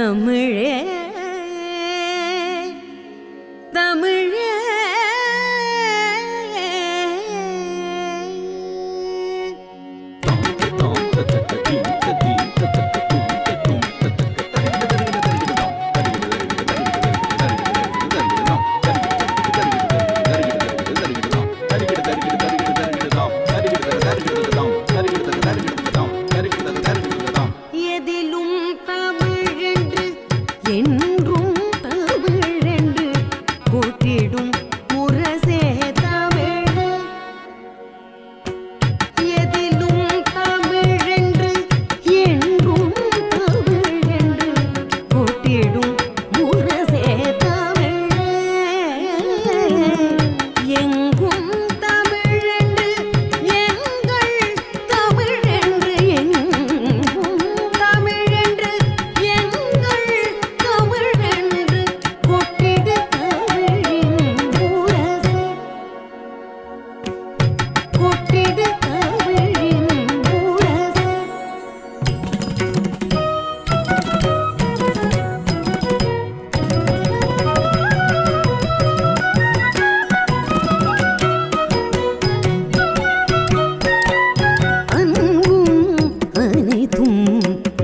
தமிழே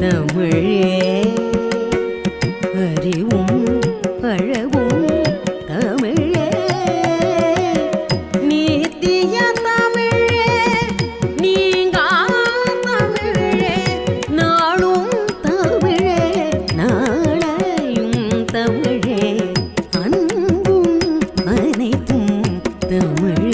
தமிழே அறிவும் பழவும் தமிழே. நீத்திய தமிழே நீங்கா தமிழே. நாளும் தமிழே நாளையும் தமிழே. அன்பும் அனைத்தும் தமிழ்.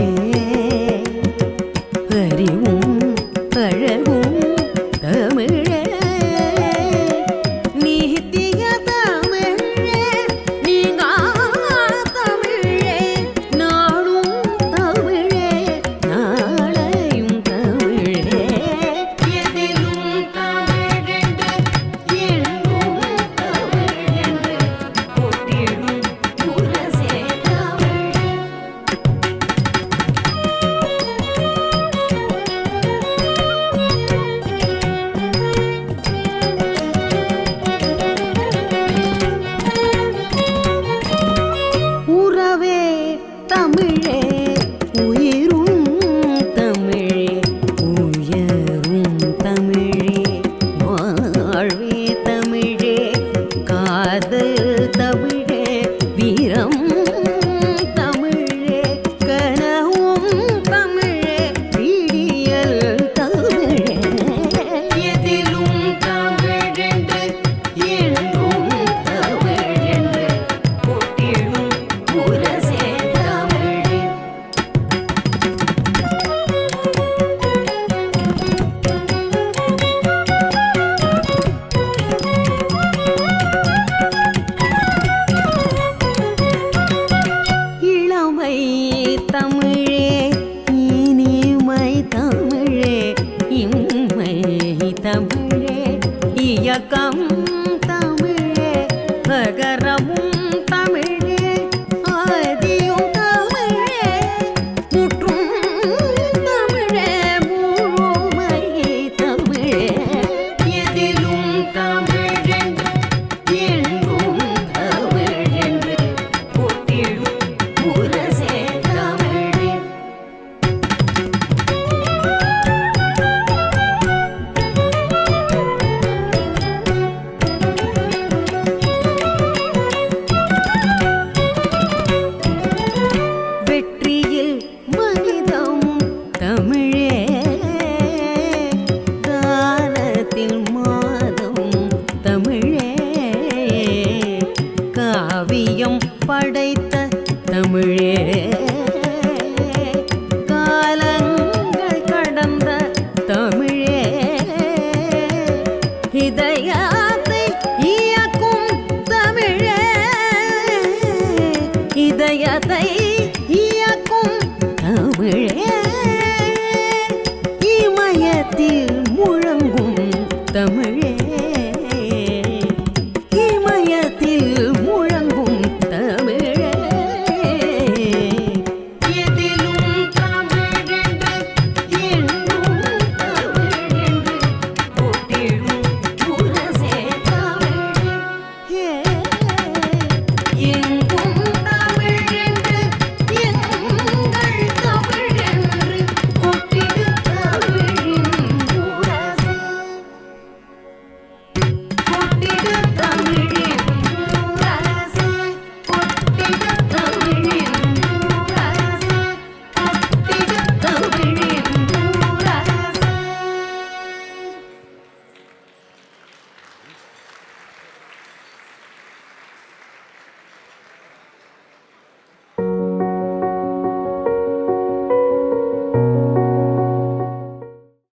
தமிழே வணக்கம் தமிழே நகரமும்